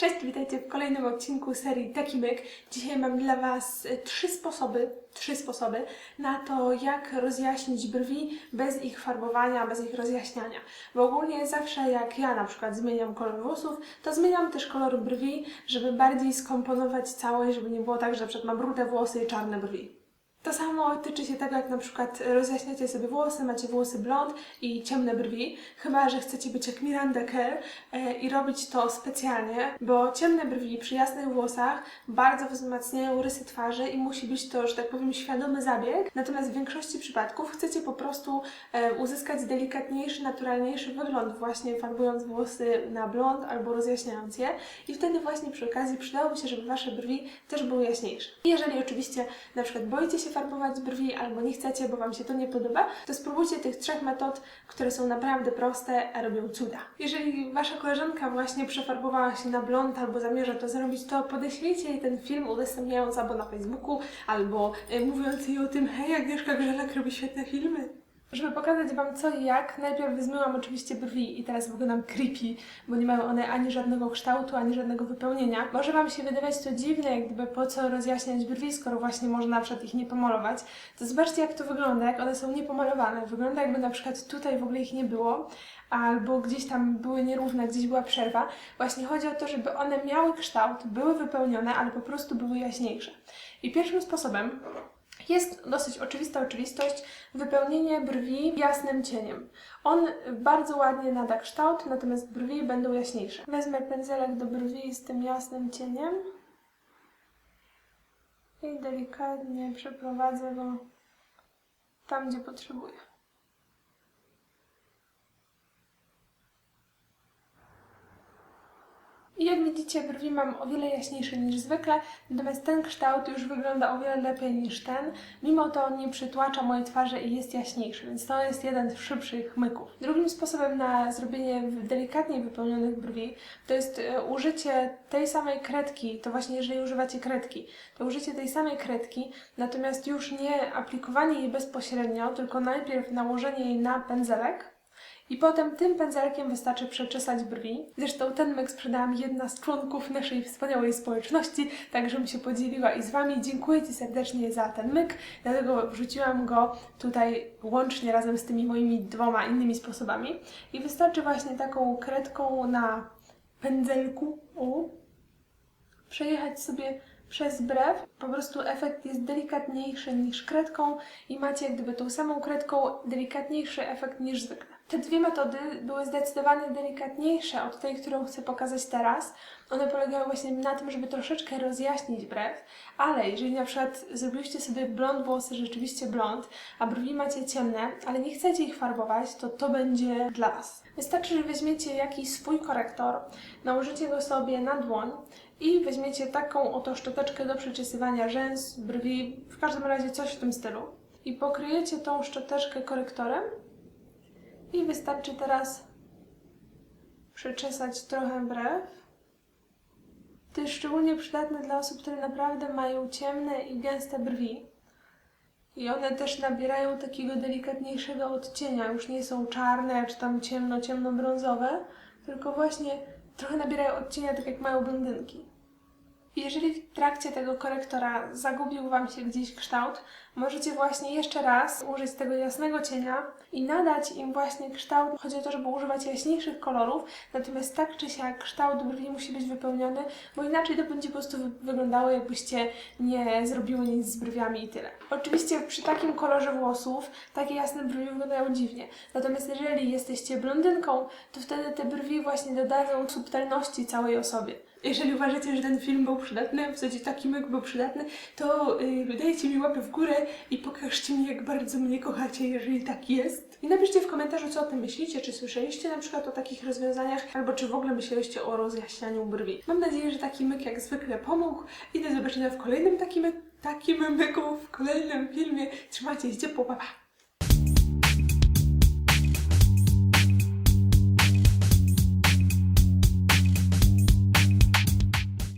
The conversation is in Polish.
Cześć, witajcie w kolejnym odcinku serii Taki Myk. Dzisiaj mam dla Was e, trzy sposoby, trzy sposoby na to, jak rozjaśnić brwi bez ich farbowania, bez ich rozjaśniania. Bo ogólnie zawsze jak ja na przykład zmieniam kolor włosów, to zmieniam też kolor brwi, żeby bardziej skomponować całość, żeby nie było tak, że przykład mam rude włosy i czarne brwi. To samo tyczy się tego, jak na przykład rozjaśniacie sobie włosy, macie włosy blond i ciemne brwi, chyba że chcecie być jak Miranda Kerr e, i robić to specjalnie, bo ciemne brwi przy jasnych włosach bardzo wzmacniają rysy twarzy i musi być to, że tak powiem, świadomy zabieg. Natomiast w większości przypadków chcecie po prostu e, uzyskać delikatniejszy, naturalniejszy wygląd, właśnie farbując włosy na blond albo rozjaśniając je i wtedy właśnie przy okazji przydałoby się, żeby Wasze brwi też były jaśniejsze. Jeżeli oczywiście na przykład boicie się farbować brwi albo nie chcecie, bo Wam się to nie podoba, to spróbujcie tych trzech metod, które są naprawdę proste, a robią cuda. Jeżeli Wasza koleżanka właśnie przefarbowała się na blond albo zamierza to zrobić, to podeślijcie jej ten film udostępniając albo na Facebooku, albo y, mówiąc jej o tym, hej, Agnieszka Grzelak robi świetne filmy. Żeby pokazać Wam co i jak, najpierw zmyłam oczywiście brwi i teraz wyglądam creepy, bo nie mają one ani żadnego kształtu, ani żadnego wypełnienia. Może Wam się wydawać to dziwne, jak gdyby po co rozjaśniać brwi, skoro właśnie można na przykład ich nie pomalować. To zobaczcie jak to wygląda, jak one są niepomalowane. Wygląda jakby na przykład tutaj w ogóle ich nie było, albo gdzieś tam były nierówne, gdzieś była przerwa. Właśnie chodzi o to, żeby one miały kształt, były wypełnione, ale po prostu były jaśniejsze. I pierwszym sposobem jest dosyć oczywista oczywistość wypełnienie brwi jasnym cieniem. On bardzo ładnie nada kształt, natomiast brwi będą jaśniejsze. Wezmę pędzelek do brwi z tym jasnym cieniem i delikatnie przeprowadzę go tam, gdzie potrzebuję. I jak widzicie, brwi mam o wiele jaśniejsze niż zwykle, natomiast ten kształt już wygląda o wiele lepiej niż ten. Mimo to on nie przytłacza mojej twarzy i jest jaśniejszy, więc to jest jeden z szybszych myków. Drugim sposobem na zrobienie delikatniej wypełnionych brwi to jest e, użycie tej samej kredki, to właśnie jeżeli używacie kredki, to użycie tej samej kredki, natomiast już nie aplikowanie jej bezpośrednio, tylko najpierw nałożenie jej na pędzelek, i potem tym pędzelkiem wystarczy przeczesać brwi. Zresztą ten myk sprzedałam jedna z członków naszej wspaniałej społeczności, tak żebym się podzieliła i z Wami. Dziękuję Ci serdecznie za ten myk, dlatego wrzuciłam go tutaj łącznie razem z tymi moimi dwoma innymi sposobami. I wystarczy właśnie taką kredką na pędzelku, o, przejechać sobie przez brew. Po prostu efekt jest delikatniejszy niż kredką i macie gdyby tą samą kredką delikatniejszy efekt niż zwykle. Te dwie metody były zdecydowanie delikatniejsze od tej, którą chcę pokazać teraz. One polegają właśnie na tym, żeby troszeczkę rozjaśnić brew, ale jeżeli na przykład zrobiliście sobie blond włosy, rzeczywiście blond, a brwi macie ciemne, ale nie chcecie ich farbować, to to będzie dla Was. Wystarczy, że weźmiecie jakiś swój korektor, nałożycie go sobie na dłoń i weźmiecie taką oto szczoteczkę do przeczesywania rzęs, brwi, w każdym razie coś w tym stylu. I pokryjecie tą szczoteczkę korektorem i wystarczy teraz przeczesać trochę brew. To jest szczególnie przydatne dla osób, które naprawdę mają ciemne i gęste brwi. I one też nabierają takiego delikatniejszego odcienia. Już nie są czarne, czy tam ciemno-ciemno-brązowe, tylko właśnie trochę nabierają odcienia tak jak mają blondynki. Jeżeli w trakcie tego korektora zagubił Wam się gdzieś kształt, możecie właśnie jeszcze raz użyć tego jasnego cienia i nadać im właśnie kształt. Chodzi o to, żeby używać jaśniejszych kolorów, natomiast tak czy siak kształt brwi musi być wypełniony, bo inaczej to będzie po prostu wy- wyglądało jakbyście nie zrobiły nic z brwiami i tyle. Oczywiście przy takim kolorze włosów takie jasne brwi wyglądają dziwnie, natomiast jeżeli jesteście blondynką, to wtedy te brwi właśnie dodadzą subtelności całej osobie. Jeżeli uważacie, że ten film był przydatny, w zasadzie taki myk był przydatny, to yy, dajcie mi łapę w górę i pokażcie mi, jak bardzo mnie kochacie, jeżeli tak jest. I napiszcie w komentarzu, co o tym myślicie, czy słyszeliście na przykład o takich rozwiązaniach, albo czy w ogóle myśleliście o rozjaśnianiu brwi. Mam nadzieję, że taki myk jak zwykle pomógł i do zobaczenia w kolejnym takim, takim myku, w kolejnym filmie. Trzymajcie się ciepło, pa pa!